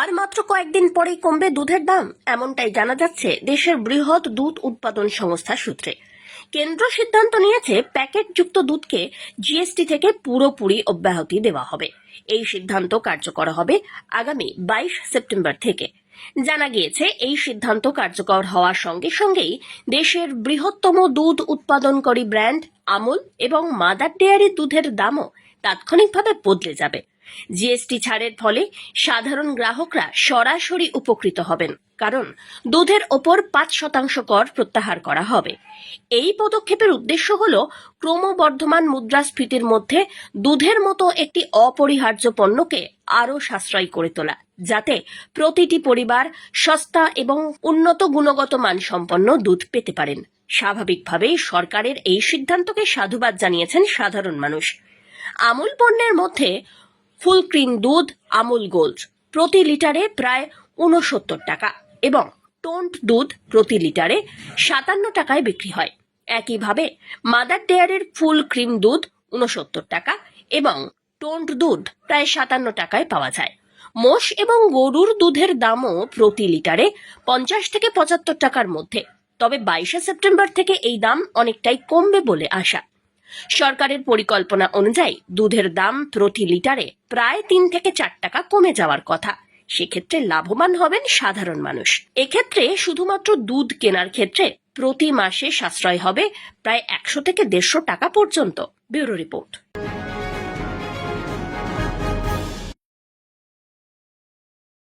আর মাত্র কয়েকদিন পরেই কমবে দুধের দাম। এমনটাই জানা যাচ্ছে দেশের বৃহৎ দুধ উৎপাদন সংস্থা সূত্রে। কেন্দ্র সিদ্ধান্ত নিয়েছে প্যাকেটযুক্ত দুধকে জিএসটি থেকে পুরোপুরি অব্যাহতি দেওয়া হবে। এই সিদ্ধান্ত কার্যকর হবে আগামী বাইশ সেপ্টেম্বর থেকে। জানা গিয়েছে, এই সিদ্ধান্ত কার্যকর হওয়ার সঙ্গে সঙ্গেই দেশের বৃহত্তম দুধ উৎপাদনকারী ব্র্যান্ড আমুল এবং মাদার ডেয়ারি দুধের দামও তাৎক্ষণিকভাবে বদলে যাবে। জিএসটি ছাড়ের ফলে সাধারণ গ্রাহকরা সরাসরি উপকৃত হবেন, কারণ দুধের ওপর পাঁচ শতাংশ কর প্রত্যাহার করা হবে। এই পদক্ষেপের উদ্দেশ্য হল ক্রমবর্ধমান মুদ্রাস্ফীতির মধ্যে দুধের মতো একটি অপরিহার্য পণ্যকে আরও সাশ্রয়ী করে তোলা, যাতে প্রতিটি পরিবার সস্তা এবং উন্নত গুণগত মানসম্পন্ন দুধ পেতে পারেন। স্বাভাবিকভাবেই সরকারের এই সিদ্ধান্তকে সাধুবাদ জানিয়েছেন সাধারণ মানুষ। আমূল পণ্যের মধ্যে ফুল ক্রিম দুধ, আমুল গোল্ড প্রতি লিটারে প্রায় উনসত্তর টাকা এবং টোন্ট দুধ প্রতি লিটারে সাতান্ন টাকায় বিক্রি হয়। একইভাবে মাদার ডেয়ারের ফুল ক্রিম দুধ উনসত্তর টাকা এবং টোন্ট দুধ প্রায় সাতান্ন টাকায় পাওয়া যায়। মোষ এবং গরুর দুধের দামও প্রতি লিটারে পঞ্চাশ থেকে পঁচাত্তর টাকার মধ্যে। তবে বাইশে সেপ্টেম্বর থেকে এই দাম অনেকটাই কমবে বলে আশা। সরকারের পরিকল্পনা অনুযায়ী দুধের দাম প্রতি লিটারে প্রায় তিন থেকে চার টাকা কমে যাওয়ার কথা। সেক্ষেত্রে লাভবান হবেন সাধারণ মানুষ। এক্ষেত্রে শুধুমাত্র দুধ কেনার ক্ষেত্রে প্রতি মাসে সাশ্রয় হবে প্রায় একশো থেকে দেড়শো টাকা পর্যন্ত। Bureau report.